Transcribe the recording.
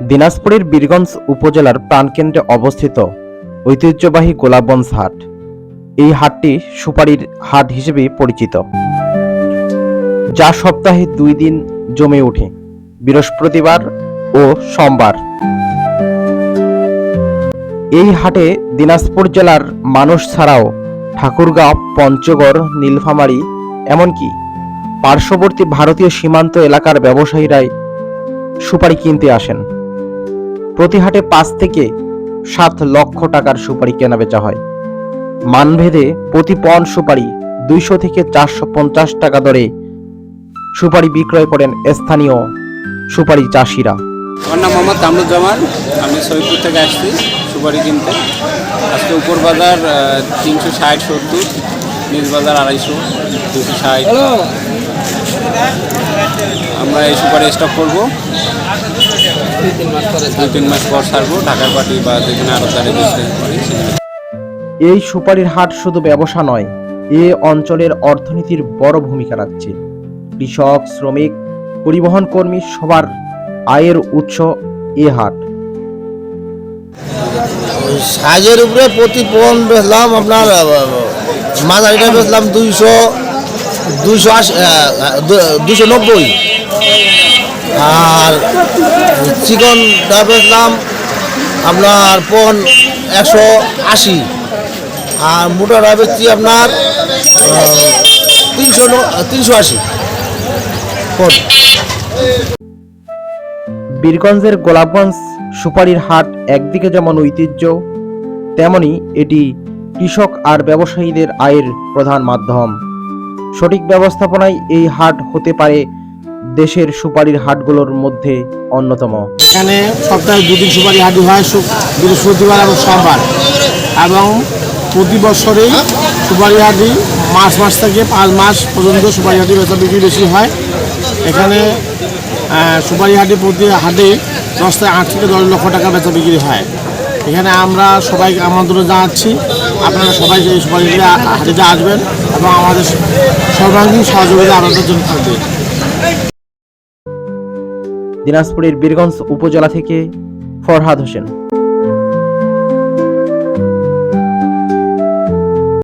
দিনাজপুরের বীরগঞ্জ উপজেলার প্রাণকেন্দ্রে অবস্থিত ঐতিহ্যবাহী গোলাপগঞ্জ হাট। এই হাটটি সুপারির হাট হিসেবে পরিচিত। যা সপ্তাহে দুই দিন জমে ওঠে, বৃহস্পতিবার ও সোমবার। এই হাটে দিনাজপুর জেলার মানুষ ছাড়াও ঠাকুরগাঁও, পঞ্চগড়, নীলফামারী, এমনকি পার্শ্ববর্তী ভারতীয় সীমান্ত এলাকার ব্যবসায়ীরাই সুপারি কিনতে আসেন। প্রতি হাটে পাঁচ থেকে সাত লক্ষ টাকার সুপারি কেনা বেচা হয়। মানভেদে প্রতি পন সুপারি দুইশো থেকে চারশো পঞ্চাশ টাকা দরে সুপারি বিক্রয় করেন স্থানীয় সুপারি চাষিরা। আমার নাম মোহাম্মদ কামরুজ্জামান আমি সৈয়দপুর থেকে আসছি সুপারি কিনতে। আজকে উপর বাজার তিনশো ষাট সত্তর নিচ বাজার আড়াইশো দুশো ষাট। আমরা এই সুপারি স্টক করব। দুই তিন মাস পর ছাড়বো ঢাকার পার্টি বা যেখানে আরও তারিখ এই সুপারির হাট শুধু ব্যবসা নয় এ অঞ্চলের অর্থনীতির বড় ভূমিকা রাখছে। কৃষক শ্রমিক পরিবহন কর্মী সবার আয়ের উৎস এ হাট। সাইজের উপরে প্রতি পন বেচলাম আপনার মাঝারিটা বেচলাম দুইশো দুইশো আশি দুইশো নব্বই। আর চিকনটা বেচলাম আপনার পন একশো আশি। আর মোটাটা বেচছি আপনার তিনশো তিনশো আশি। পন। বীরগঞ্জের গোলাপগঞ্জ সুপারির হাট একদিকে যেমন ঐতিহ্য, তেমনি এটি কৃষক আর ব্যবসায়ীদের আয়ের প্রধান মাধ্যম। সঠিক ব্যবস্থাপনায় এই হাট হতে পারে দেশের সুপারির হাটগুলোর মধ্যে অন্যতম। এখানে সপ্তাহে দুদিন সুপারি হাঁটি হয় বৃহস্পতিবার এবং সোমবার। এবং প্রতি বছরেই সুপারি হাঁটি মার্চ মাস থেকে পাঁচ মাস পর্যন্ত সুপারি হাঁটি বেচা বিক্রি বেশি হয়। এখানে সুপারি হাঁটি প্রতি হাটে দশ থেকে আট থেকে দশ লক্ষ টাকা বেচা বিক্রি হয়। এখানে আমরা সবাইকে আমন্ত্রণ জানাচ্ছি, আপনারা সবাই এই সুপারি হাটিতে আসবেন এবং আমাদের সর্বাঙ্গীন সহযোগিতা আপনাদের জন্য থাকবে। দিনাজপুরের বীরগঞ্জ উপজেলা থেকে ফরহাদ হোসেন।